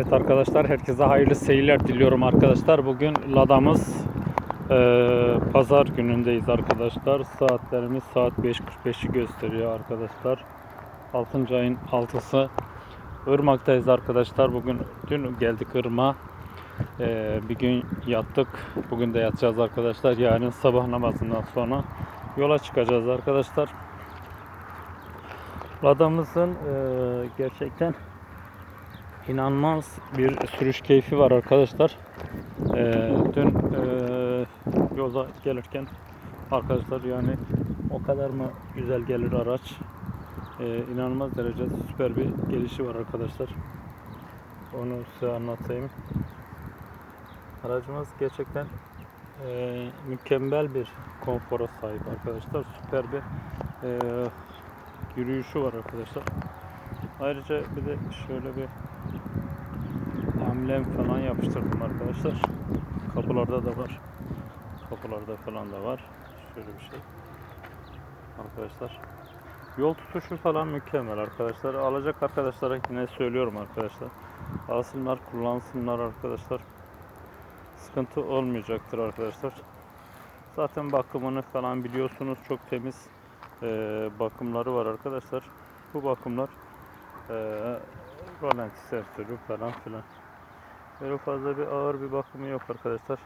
Evet arkadaşlar herkese hayırlı seyirler diliyorum arkadaşlar. Bugün Ladamız eee, pazar günündeyiz arkadaşlar. Saatlerimiz saat 5.45'i gösteriyor arkadaşlar. 6. ayın 6'sı. Irmak'tayız arkadaşlar. Bugün dün geldik Irmak'a. Eee, bir gün yattık. Bugün de yatacağız arkadaşlar. Yarın sabah namazından sonra yola çıkacağız arkadaşlar. Ladamızın eee, gerçekten inanılmaz bir sürüş keyfi var arkadaşlar. Ee, dün ee, yolda gelirken arkadaşlar yani o kadar mı güzel gelir araç. Ee, inanılmaz derecede süper bir gelişi var arkadaşlar. Onu size anlatayım. Aracımız gerçekten ee, mükemmel bir konfora sahip arkadaşlar. Süper bir ee, yürüyüşü var arkadaşlar. Ayrıca bir de şöyle bir amblem falan yapıştırdım arkadaşlar. Kapılarda da var. Kapılarda falan da var. Şöyle bir şey. Arkadaşlar. Yol tutuşu falan mükemmel arkadaşlar. Alacak arkadaşlara yine söylüyorum arkadaşlar. Alsınlar, kullansınlar arkadaşlar. Sıkıntı olmayacaktır arkadaşlar. Zaten bakımını falan biliyorsunuz. Çok temiz eee, bakımları var arkadaşlar. Bu bakımlar eee rolanti sensörü falan filan. Böyle fazla bir ağır bir bakımı yok arkadaşlar.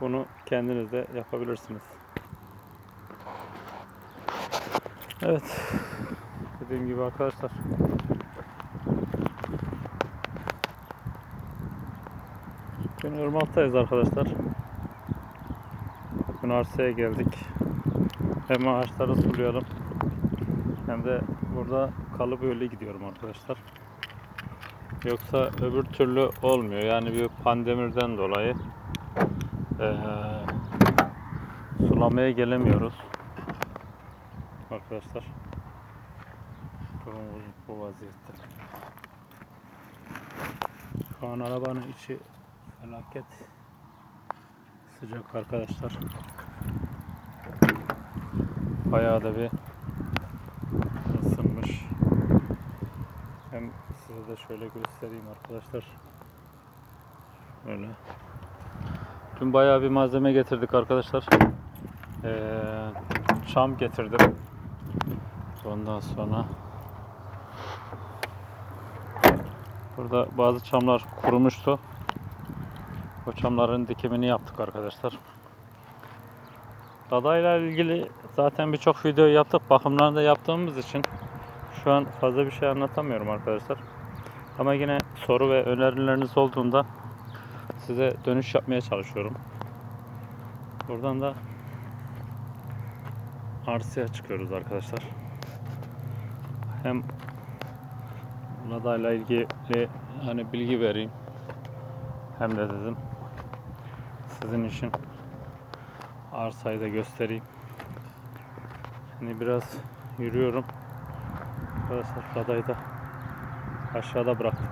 Bunu kendiniz de yapabilirsiniz. Evet. Dediğim gibi arkadaşlar. Bugün Irmak'tayız arkadaşlar. Bugün arsaya geldik. Hem ağaçları sulayalım. Hem de burada kalı böyle gidiyorum arkadaşlar. Yoksa öbür türlü olmuyor. Yani bir pandemirden dolayı eee, sulamaya gelemiyoruz. Arkadaşlar. Durumumuz bu vaziyette. Şu an arabanın içi felaket sıcak arkadaşlar. Bayağı da bir Size de şöyle göstereyim arkadaşlar. Öyle. Dün bayağı bir malzeme getirdik arkadaşlar. Ee, çam getirdim. Ondan sonra burada bazı çamlar kurumuştu. O çamların dikimini yaptık arkadaşlar. Dadayla ilgili zaten birçok video yaptık. Bakımlarını da yaptığımız için şu an fazla bir şey anlatamıyorum arkadaşlar. Ama yine soru ve önerileriniz olduğunda size dönüş yapmaya çalışıyorum. Buradan da arsaya çıkıyoruz arkadaşlar. Hem Lada'yla ilgili hani bilgi vereyim. Hem de dedim sizin için arsayı da göstereyim. Şimdi biraz yürüyorum. Arkadaşlar Lada'yı da aşağıda bıraktım.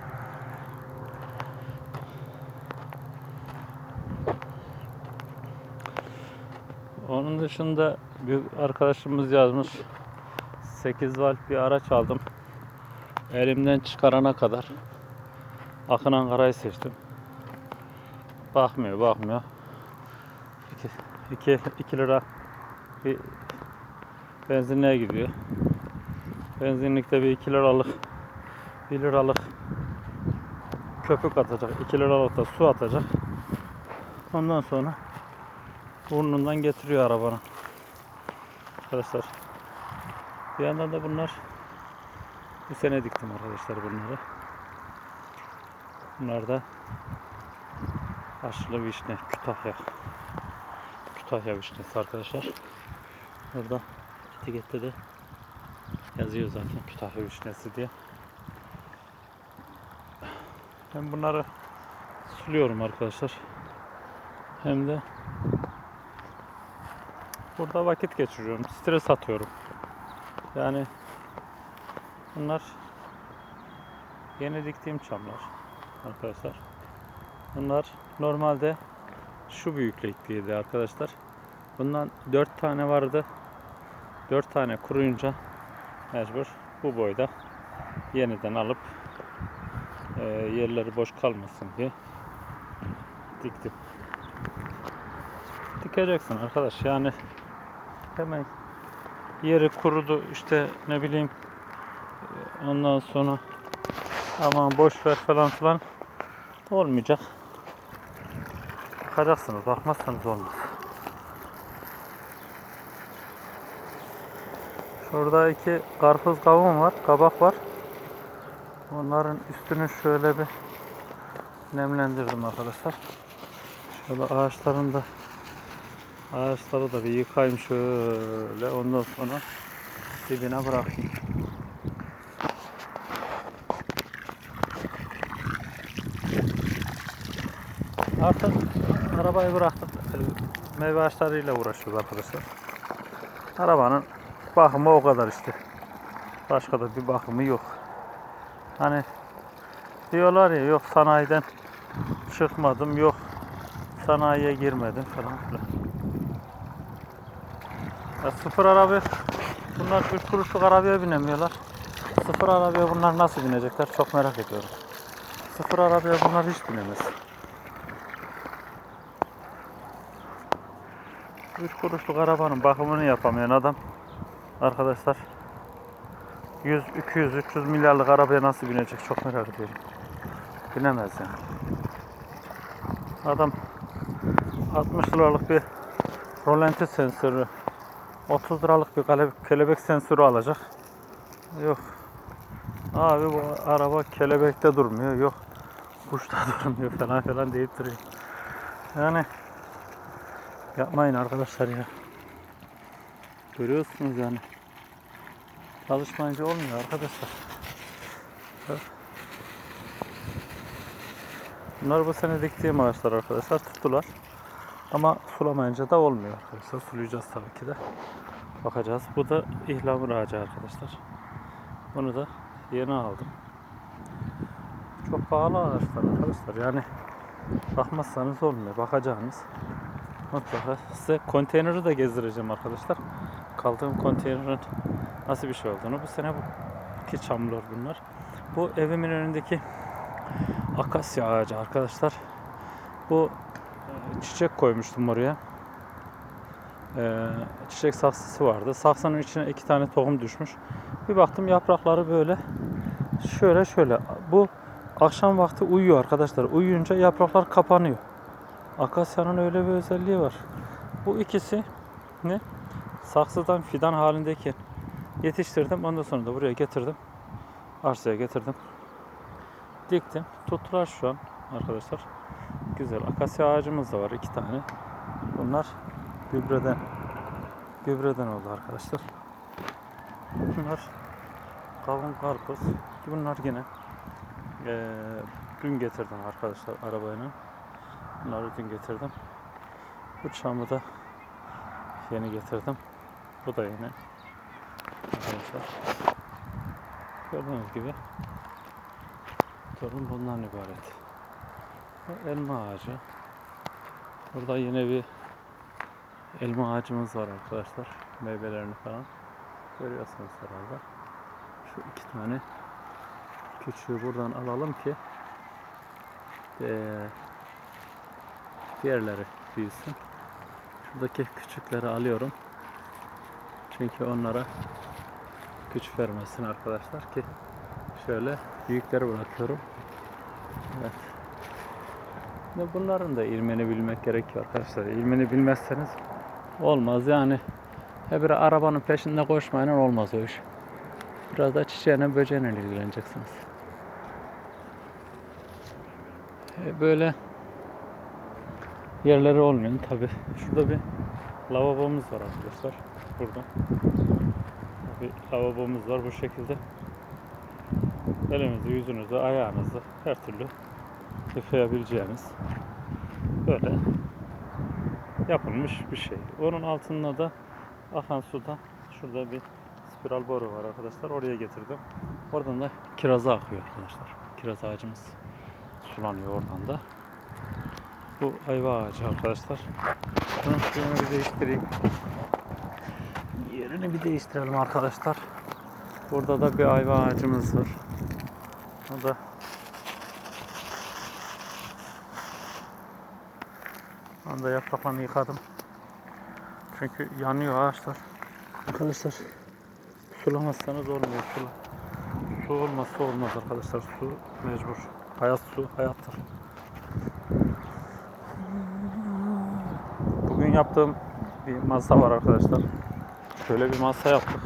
Onun dışında bir arkadaşımız yazmış. 8 volt bir araç aldım. Elimden çıkarana kadar Akın Ankara'yı seçtim. Bakmıyor, bakmıyor. 2 2 lira bir benzinliğe gidiyor. Benzinlikte bir 2 liralık 1 liralık köpük atacak. 2 liralık da su atacak. Ondan sonra burnundan getiriyor arabanı. Arkadaşlar. Bir yandan da bunlar bu sene diktim arkadaşlar bunları. Bunlar da Aşılı vişne, Kütahya. Kütahya vişnesi arkadaşlar. Burada etikette de yazıyor zaten Kütahya vişnesi diye. Ben bunları suluyorum arkadaşlar. Hem de burada vakit geçiriyorum. Stres atıyorum. Yani bunlar yeni diktiğim çamlar arkadaşlar. Bunlar normalde şu büyüklükteydi arkadaşlar. Bundan 4 tane vardı. 4 tane kuruyunca mecbur bu boyda yeniden alıp Ee, yerleri boş kalmasın diye diktim. Dikeceksin arkadaş yani hemen yeri kurudu işte ne bileyim e, ondan sonra aman boş ver falan filan olmayacak. Bakacaksınız bakmazsanız olmaz. Şurada iki karpuz kavun var, kabak var. Onların üstünü şöyle bir nemlendirdim arkadaşlar. Şöyle ağaçların da ağaçları da bir yıkayayım şöyle ondan sonra dibine bırakayım. Artık arabayı bıraktık. Meyve ağaçlarıyla uğraşıyoruz arkadaşlar. Arabanın bakımı o kadar işte. Başka da bir bakımı yok. Hani diyorlar ya yok sanayiden çıkmadım yok sanayiye girmedim falan filan. Ya sıfır araba bunlar 3 kuruşluk arabaya binemiyorlar. Sıfır arabaya bunlar nasıl binecekler çok merak ediyorum. Sıfır arabaya bunlar hiç binemez. 3 kuruşluk arabanın bakımını yapamayan adam arkadaşlar 100, 200, 300 milyarlık arabaya nasıl binecek çok merak ediyorum. Binemez yani. Adam 60 liralık bir rolanti sensörü 30 liralık bir kelebek sensörü alacak. Yok. Abi bu araba kelebekte durmuyor. Yok. Kuşta durmuyor falan falan deyip duruyor. Yani yapmayın arkadaşlar ya. Görüyorsunuz yani. Çalışmayınca olmuyor arkadaşlar. Bunlar bu sene diktiğim ağaçlar arkadaşlar tuttular. Ama sulamayınca da olmuyor arkadaşlar. Sulayacağız tabii ki de. Bakacağız. Bu da ihlamur ağacı arkadaşlar. Bunu da yeni aldım. Çok pahalı ağaçlar arkadaşlar. Yani bakmazsanız olmuyor. Bakacağınız mutlaka size konteyneri de gezdireceğim arkadaşlar. Kaldığım konteynerin nasıl bir şey olduğunu. Bu sene bu ki çamlar bunlar. Bu evimin önündeki akasya ağacı arkadaşlar. Bu e, çiçek koymuştum oraya. Ee, çiçek saksısı vardı. Saksının içine iki tane tohum düşmüş. Bir baktım yaprakları böyle şöyle şöyle. Bu akşam vakti uyuyor arkadaşlar. Uyuyunca yapraklar kapanıyor. Akasyanın öyle bir özelliği var. Bu ikisi ne? Saksıdan fidan halindeki yetiştirdim. Ondan sonra da buraya getirdim. Arsaya getirdim. Diktim. Tuttular şu an arkadaşlar. Güzel. Akasya ağacımız da var iki tane. Bunlar gübreden gübreden oldu arkadaşlar. Bunlar kavun karpuz. Bunlar yine eee, dün getirdim arkadaşlar arabayla. Bunları dün getirdim. Bu çamı da yeni getirdim. Bu da yeni. Arkadaşlar. Gördüğünüz gibi durum bundan ibaret. Bu elma ağacı. Burada yine bir elma ağacımız var arkadaşlar. Meyvelerini falan görüyorsunuz herhalde. Şu iki tane küçüğü buradan alalım ki diğerleri büyüsün. Şuradaki küçükleri alıyorum. Çünkü onlara güç vermesin arkadaşlar ki şöyle büyükleri bırakıyorum. Evet. Ve bunların da ilmini bilmek gerekiyor arkadaşlar. İlmini bilmezseniz olmaz yani. Hebire arabanın peşinde koşmayın olmaz o iş. Biraz da çiçeğine böceğine ilgileneceksiniz. E, Böyle yerleri olmuyor tabi. Şurada bir lavabomuz var arkadaşlar. Burada. Bir lavabomuz var bu şekilde. Elinizi, yüzünüzü, ayağınızı her türlü yıkayabileceğiniz böyle yapılmış bir şey. Onun altında da akan suda şurada bir spiral boru var arkadaşlar. Oraya getirdim. Oradan da kiraza akıyor arkadaşlar. Kiraz ağacımız sulanıyor oradan da. Bu ayva ağacı arkadaşlar. Şunun suyunu bir değiştireyim. Yerini bir değiştirelim arkadaşlar. Burada da bir ayva ağacımız var. O da anda yapraklarını yıkadım. Çünkü yanıyor ağaçlar. Arkadaşlar sulamazsanız olmuyor. Sula. Su olmazsa olmaz arkadaşlar. Su mecbur. Hayat su hayattır. Yaptığım bir masa var arkadaşlar. Şöyle bir masa yaptık.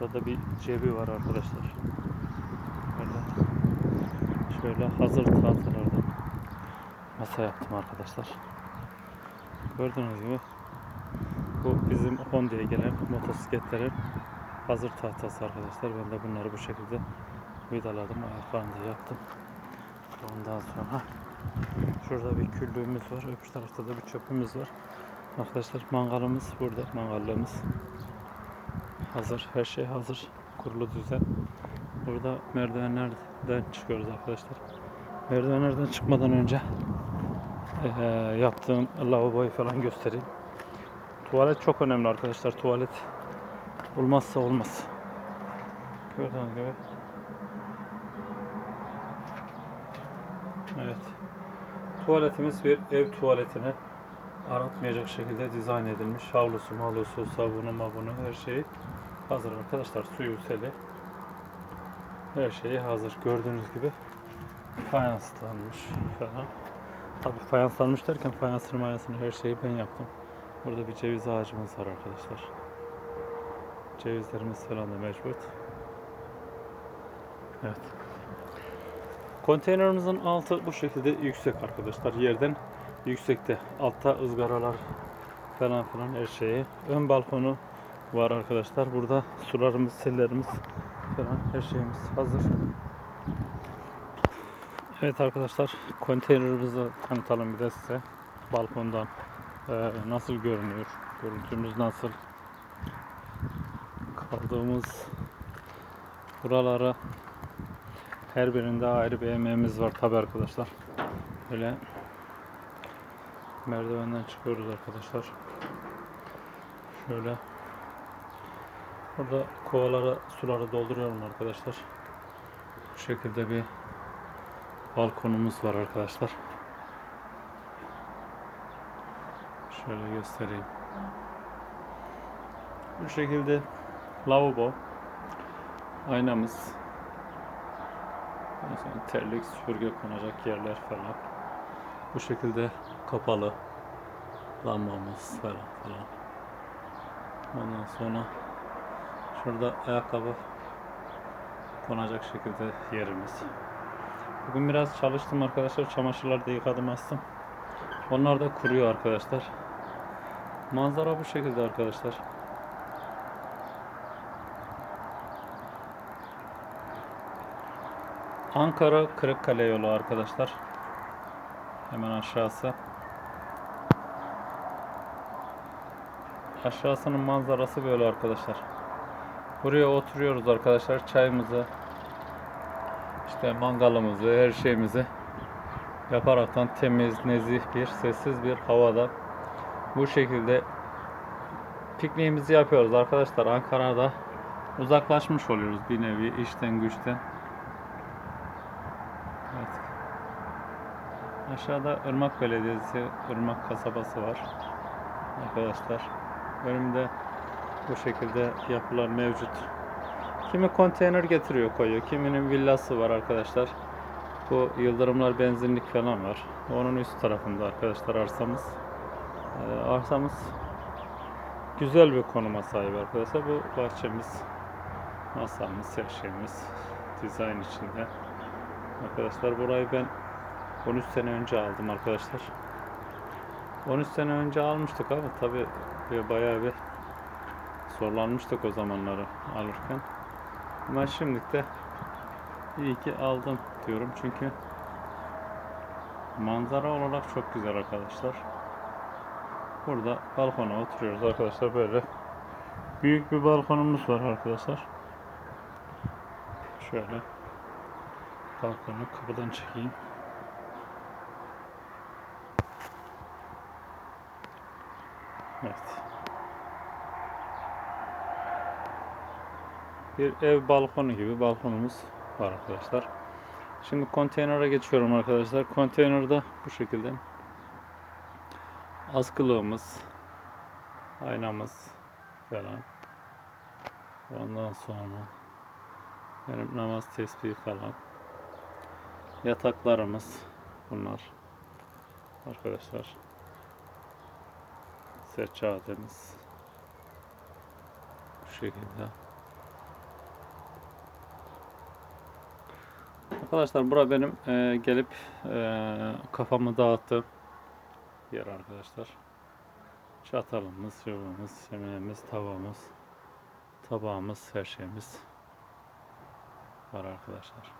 Burada bir cebi var arkadaşlar. Böyle, şöyle hazır tahtalardan masa yaptım arkadaşlar. Gördüğünüz gibi bu bizim Honda'ya gelen motosikletlerin hazır tahtası arkadaşlar. Ben de bunları bu şekilde vidaladım. Ayaklarını da yaptım. Ondan sonra şurada bir küllüğümüz var. Öbür tarafta da bir çöpümüz var. Arkadaşlar mangalımız burada. Mangallığımız hazır. Her şey hazır. Kurulu düzen. Burada merdivenlerden çıkıyoruz arkadaşlar. Merdivenlerden çıkmadan önce eee, yaptığım lavaboyu falan göstereyim. Tuvalet çok önemli arkadaşlar. Tuvalet olmazsa olmaz. Gördüğünüz gibi. Evet. Tuvaletimiz bir ev tuvaletine aratmayacak şekilde dizayn edilmiş. Havlusu, mavlusu, sabunu, mabunu her şeyi hazır arkadaşlar. Suyu, seli her şeyi hazır. Gördüğünüz gibi fayanslanmış falan. Tabii fayanslanmış derken fayansını mayansını her şeyi ben yaptım. Burada bir ceviz ağacımız var arkadaşlar. Cevizlerimiz falan da mevcut. Evet. Konteynerimizin altı bu şekilde yüksek arkadaşlar. Yerden yüksekte. Altta ızgaralar falan filan her şeyi. Ön balkonu var arkadaşlar. Burada sularımız, sellerimiz falan her şeyimiz hazır. Evet arkadaşlar konteynerimizi tanıtalım bir de size. Balkondan eee, nasıl görünüyor? Görüntümüz nasıl? Kaldığımız buralara her birinde ayrı bir emeğimiz var tabi arkadaşlar. Böyle merdivenden çıkıyoruz arkadaşlar. Şöyle burada kovalara suları dolduruyorum arkadaşlar. Bu şekilde bir balkonumuz var arkadaşlar. Şöyle göstereyim. Bu şekilde lavabo aynamız sonra terlik, süpürge konacak yerler falan. Bu şekilde kapalı lambamız falan falan. Ondan sonra şurada ayakkabı konacak şekilde yerimiz. Bugün biraz çalıştım arkadaşlar. Çamaşırları da yıkadım astım. Onlar da kuruyor arkadaşlar. Manzara bu şekilde arkadaşlar. Ankara Kırıkkale yolu arkadaşlar. Hemen aşağısı. Aşağısının manzarası böyle arkadaşlar. Buraya oturuyoruz arkadaşlar. Çayımızı, işte mangalımızı, her şeyimizi yaparaktan temiz, nezih bir, sessiz bir havada bu şekilde pikniğimizi yapıyoruz arkadaşlar. Ankara'da uzaklaşmış oluyoruz bir nevi işten güçten. Evet. Aşağıda Irmak Belediyesi, Irmak kasabası var. Arkadaşlar. Önümde bu şekilde yapılar mevcut. Kimi konteyner getiriyor koyuyor. Kiminin villası var arkadaşlar. Bu Yıldırımlar benzinlik falan var. Onun üst tarafında arkadaşlar arsamız. Ee, arsamız güzel bir konuma sahip arkadaşlar. Bu bahçemiz, masamız, her şeyimiz dizayn içinde. Arkadaşlar burayı ben 13 sene önce aldım arkadaşlar. 13 sene önce almıştık ama tabi bayağı bir zorlanmıştık o zamanları alırken. Ama şimdi de iyi ki aldım diyorum çünkü manzara olarak çok güzel arkadaşlar. Burada balkona oturuyoruz arkadaşlar böyle. Büyük bir balkonumuz var arkadaşlar. Şöyle balkonu kapıdan çekeyim. Evet. Bir ev balkonu gibi balkonumuz var arkadaşlar. Şimdi konteynere geçiyorum arkadaşlar. Konteynerde bu şekilde askılığımız, aynamız falan. Ondan sonra benim namaz tesbihi falan. Yataklarımız bunlar. Arkadaşlar. Seccademiz. Bu şekilde. Arkadaşlar bura benim e, gelip e, kafamı dağıttığım yer arkadaşlar. Çatalımız, yuvamız, yemeğimiz, tavamız, tabağımız, her şeyimiz var arkadaşlar.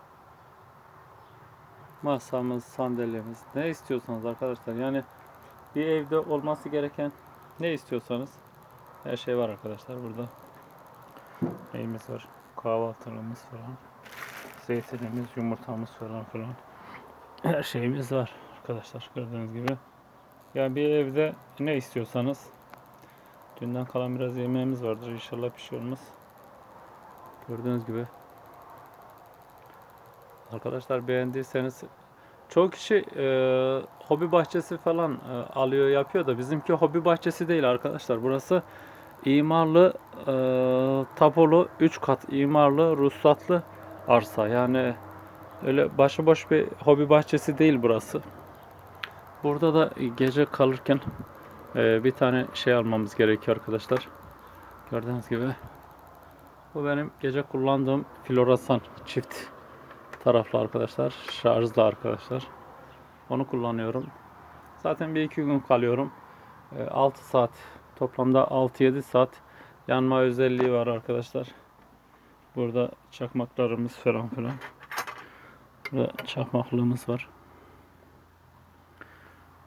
Masamız, sandalyemiz, ne istiyorsanız arkadaşlar. Yani bir evde olması gereken ne istiyorsanız her şey var arkadaşlar burada. Neyimiz var? Kahvaltılığımız falan. Zeytinimiz, yumurtamız falan filan. Her şeyimiz var arkadaşlar gördüğünüz gibi. Yani bir evde ne istiyorsanız dünden kalan biraz yemeğimiz vardır. İnşallah bir şey olmaz. Gördüğünüz gibi. Arkadaşlar beğendiyseniz çoğu kişi e, hobi bahçesi falan e, alıyor yapıyor da bizimki hobi bahçesi değil arkadaşlar. Burası imarlı e, tapolu 3 kat imarlı ruhsatlı arsa. Yani öyle başıboş bir hobi bahçesi değil burası. Burada da gece kalırken e, bir tane şey almamız gerekiyor arkadaşlar. Gördüğünüz gibi. Bu benim gece kullandığım floresan çift taraflı arkadaşlar. Şarjlı arkadaşlar. Onu kullanıyorum. Zaten bir iki gün kalıyorum. E, 6 saat toplamda 6-7 saat yanma özelliği var arkadaşlar. Burada çakmaklarımız falan filan. Burada çakmaklığımız var.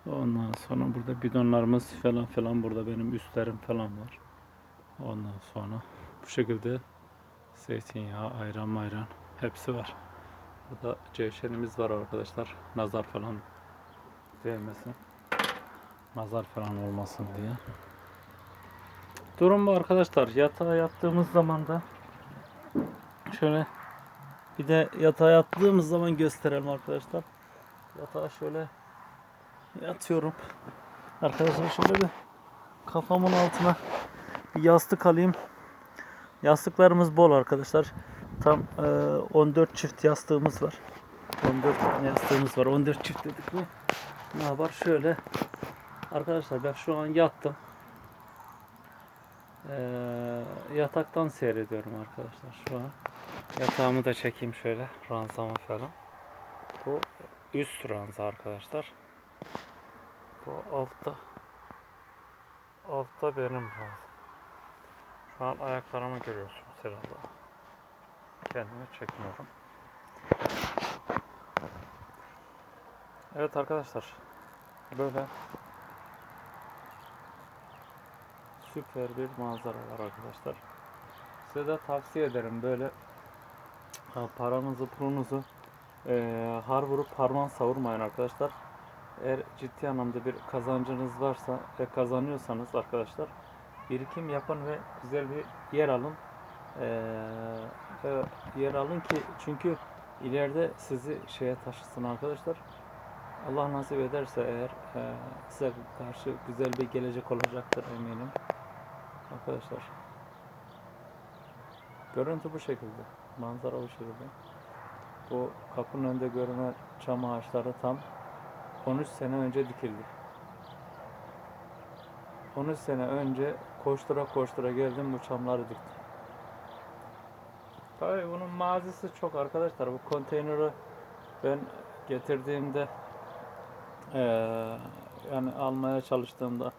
Ondan sonra burada bidonlarımız falan filan burada benim üstlerim falan var. Ondan sonra bu şekilde zeytinyağı, ayran mayran hepsi var. Burada cevşenimiz var arkadaşlar. Nazar falan değmesin. Nazar falan olmasın diye. Durum bu arkadaşlar. Yatağa yattığımız zaman da şöyle bir de yatağa yattığımız zaman gösterelim arkadaşlar. Yatağa şöyle yatıyorum. Arkadaşlar şöyle bir kafamın altına bir yastık alayım. Yastıklarımız bol arkadaşlar. Tam e, 14 çift yastığımız var. 14 tane yastığımız var. 14 çift dedik mi? Ne yapar? Şöyle. Arkadaşlar ben şu an yattım. Ee, yataktan seyrediyorum arkadaşlar şu an. Yatağımı da çekeyim şöyle. Ranzamı falan. Bu üst ranza arkadaşlar. Bu altta. Altta benim ranzam. Şu an ayaklarımı görüyorsunuz herhalde. Kendimi çekmiyorum. Evet arkadaşlar. Böyle süper bir manzara var arkadaşlar. Size de tavsiye ederim böyle paranızı pulunuzu e, har vurup harman savurmayın arkadaşlar. Eğer ciddi anlamda bir kazancınız varsa ve kazanıyorsanız arkadaşlar birikim yapın ve güzel bir yer alın. E, yer alın ki çünkü ileride sizi şeye taşısın arkadaşlar. Allah nasip ederse eğer e, size karşı güzel bir gelecek olacaktır eminim. Arkadaşlar. Görüntü bu şekilde. Manzara bu şekilde. Bu kapının önünde görünen çam ağaçları tam 13 sene önce dikildi. 13 sene önce koştura koştura geldim bu çamları diktim. Tabii bunun mazisi çok arkadaşlar. Bu konteyneri ben getirdiğimde eee, yani almaya çalıştığımda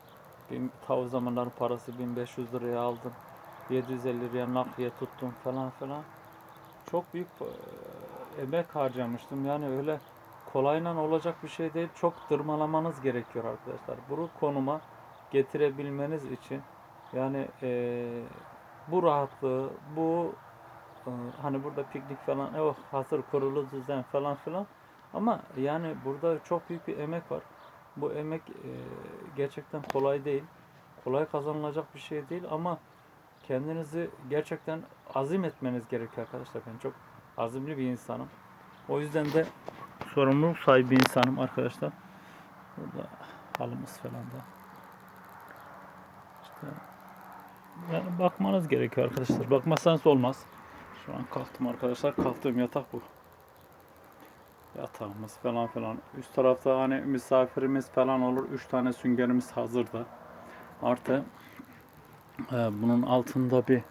bin, ta o zamanların parası 1500 liraya aldım. 750 liraya nakliye tuttum falan filan. Çok büyük eee, emek harcamıştım. Yani öyle kolayla olacak bir şey değil. Çok tırmalamanız gerekiyor arkadaşlar. Bu konuma getirebilmeniz için yani eee, bu rahatlığı, bu hani burada piknik falan, oh hazır kurulu düzen falan filan. Ama yani burada çok büyük bir emek var. Bu emek eee, gerçekten kolay değil. Kolay kazanılacak bir şey değil ama kendinizi gerçekten azim etmeniz gerekiyor arkadaşlar. Ben çok azimli bir insanım. O yüzden de sorumluluk sahibi bir insanım arkadaşlar. Burada halımız falan da. İşte yani bakmanız gerekiyor arkadaşlar. Bakmazsanız olmaz. Şu an kalktım arkadaşlar. Kalktığım yatak bu. Yatağımız falan filan. Üst tarafta hani misafirimiz falan olur. Üç tane süngerimiz hazırda. Artı e, bunun altında bir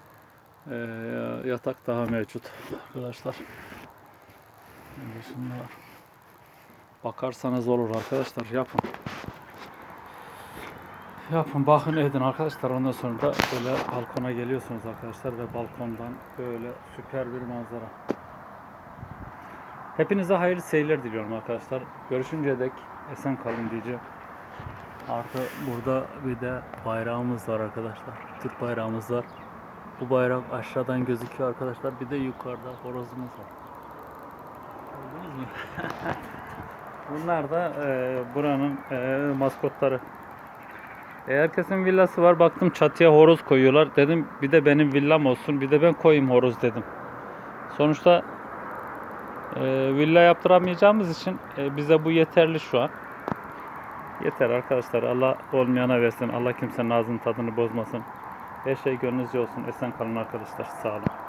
e, yatak daha mevcut arkadaşlar. Şimdi. Bakarsanız olur arkadaşlar yapın. Yapın bakın edin arkadaşlar ondan sonra da böyle balkona geliyorsunuz arkadaşlar ve balkondan böyle süper bir manzara. Hepinize hayırlı seyirler diliyorum arkadaşlar. Görüşünceye dek esen kalın diyeceğim. Artı burada bir de bayrağımız var arkadaşlar. Türk bayrağımız var. Bu bayrak aşağıdan gözüküyor arkadaşlar. Bir de yukarıda horozumuz var. Gördünüz mü? Bunlar da e, buranın e, maskotları. E, herkesin villası var. Baktım çatıya horoz koyuyorlar. Dedim bir de benim villam olsun. Bir de ben koyayım horoz dedim. Sonuçta e, villa yaptıramayacağımız için e, bize bu yeterli şu an. Yeter arkadaşlar. Allah olmayana versin. Allah kimsenin ağzının tadını bozmasın. Her şey gönlünüzce olsun. Esen kalın arkadaşlar. Sağ olun.